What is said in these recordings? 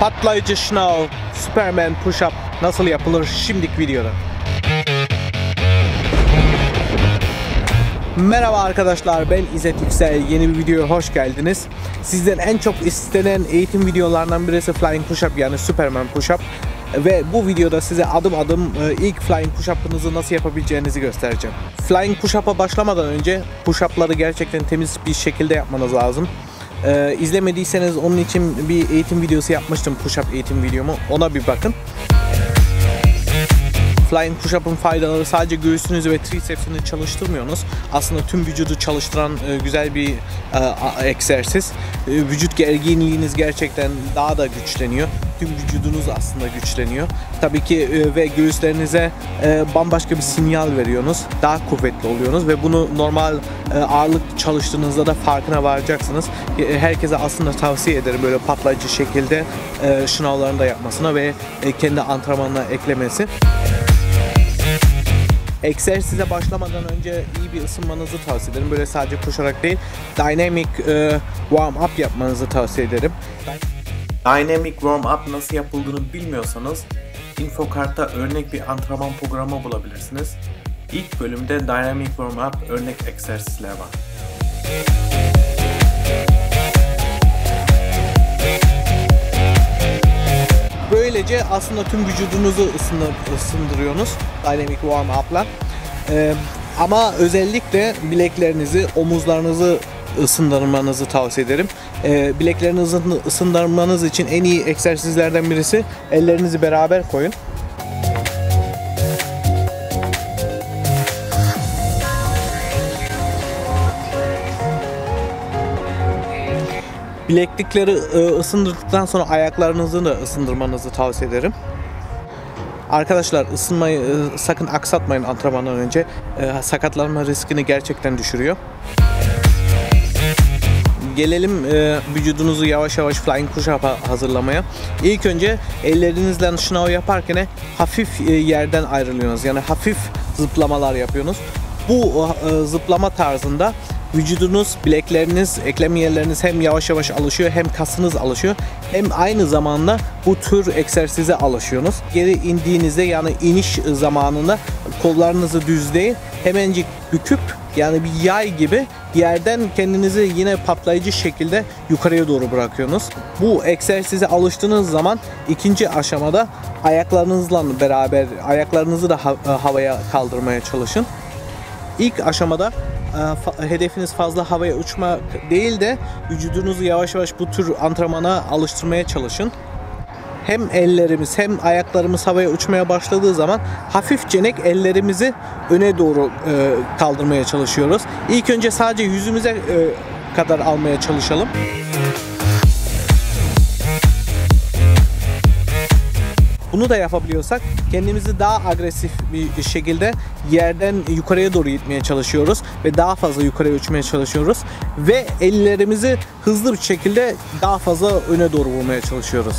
Patlayıcı şınav, Superman push-up nasıl yapılır şimdiki videoda. Merhaba arkadaşlar ben İzzet Yüksel yeni bir videoya hoş geldiniz. Sizden en çok istenen eğitim videolarından birisi Flying Push-Up yani Superman Push-Up. Ve bu videoda size adım adım e, ilk Flying Push-Up'ınızı nasıl yapabileceğinizi göstereceğim. Flying Push-Up'a başlamadan önce Push-Up'ları gerçekten temiz bir şekilde yapmanız lazım. Ee, izlemediyseniz onun için bir eğitim videosu yapmıştım push-up eğitim videomu ona bir bakın. Flying push-up'ın faydaları sadece göğsünüzü ve tricepsini çalıştırmıyorsunuz. Aslında tüm vücudu çalıştıran e, güzel bir e, egzersiz. E, vücut gerginliğiniz gerçekten daha da güçleniyor. Tüm vücudunuz aslında güçleniyor. Tabii ki ve göğüslerinize e, bambaşka bir sinyal veriyorsunuz. Daha kuvvetli oluyorsunuz ve bunu normal e, ağırlık çalıştığınızda da farkına varacaksınız. Herkese aslında tavsiye ederim böyle patlayıcı şekilde e, şınavlarını da yapmasına ve kendi antrenmanına eklemesi. Egzersize başlamadan önce iyi bir ısınmanızı tavsiye ederim. Böyle sadece koşarak değil, dynamic e, warm up yapmanızı tavsiye ederim. Dynamic warm up nasıl yapıldığını bilmiyorsanız infokartta örnek bir antrenman programı bulabilirsiniz. İlk bölümde dynamic warm up örnek egzersizler var. Böylece aslında tüm vücudunuzu ısındırıyorsunuz Dynamic Warm Up'la. Ee, ama özellikle bileklerinizi, omuzlarınızı ısındırmanızı tavsiye ederim. Ee, bileklerinizi ısındırmanız için en iyi egzersizlerden birisi ellerinizi beraber koyun. Bileklikleri e, ısındırdıktan sonra ayaklarınızı da ısındırmanızı tavsiye ederim. Arkadaşlar ısınmayı e, sakın aksatmayın antrenmandan önce. E, sakatlanma riskini gerçekten düşürüyor. Gelelim vücudunuzu yavaş yavaş flying push-up'a hazırlamaya. İlk önce ellerinizle şınav yaparken hafif yerden ayrılıyorsunuz. Yani hafif zıplamalar yapıyorsunuz. Bu zıplama tarzında vücudunuz, bilekleriniz, eklem yerleriniz hem yavaş yavaş alışıyor hem kasınız alışıyor. Hem aynı zamanda bu tür egzersize alışıyorsunuz. Geri indiğinizde yani iniş zamanında kollarınızı düzleyin. Hemencik büküp yani bir yay gibi yerden kendinizi yine patlayıcı şekilde yukarıya doğru bırakıyorsunuz. Bu egzersize alıştığınız zaman ikinci aşamada ayaklarınızla beraber ayaklarınızı da havaya kaldırmaya çalışın. İlk aşamada hedefiniz fazla havaya uçma değil de vücudunuzu yavaş yavaş bu tür antrenmana alıştırmaya çalışın. Hem ellerimiz hem ayaklarımız havaya uçmaya başladığı zaman hafifçenek ellerimizi öne doğru e, kaldırmaya çalışıyoruz. İlk önce sadece yüzümüze e, kadar almaya çalışalım. Bunu da yapabiliyorsak kendimizi daha agresif bir şekilde yerden yukarıya doğru gitmeye çalışıyoruz ve daha fazla yukarıya uçmaya çalışıyoruz ve ellerimizi hızlı bir şekilde daha fazla öne doğru vurmaya çalışıyoruz.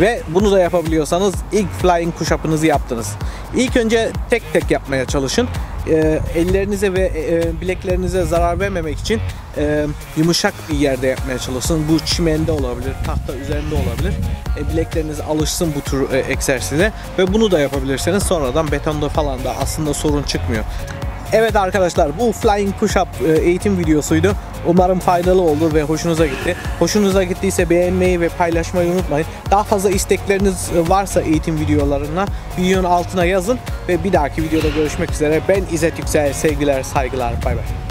Ve bunu da yapabiliyorsanız ilk flying push-up'ınızı yaptınız. İlk önce tek tek yapmaya çalışın. E, ellerinize ve e, bileklerinize zarar vermemek için e, yumuşak bir yerde yapmaya çalışın. Bu çimende olabilir, tahta üzerinde olabilir. E, bilekleriniz alışsın bu tür e, egzersize ve bunu da yapabilirseniz sonradan betonda falan da aslında sorun çıkmıyor. Evet arkadaşlar bu Flying Push-Up e, eğitim videosuydu. Umarım faydalı oldu ve hoşunuza gitti. Hoşunuza gittiyse beğenmeyi ve paylaşmayı unutmayın. Daha fazla istekleriniz varsa eğitim videolarına videonun altına yazın ve bir dahaki videoda görüşmek üzere. Ben İzzet Yüksel. Sevgiler, saygılar. Bay bay.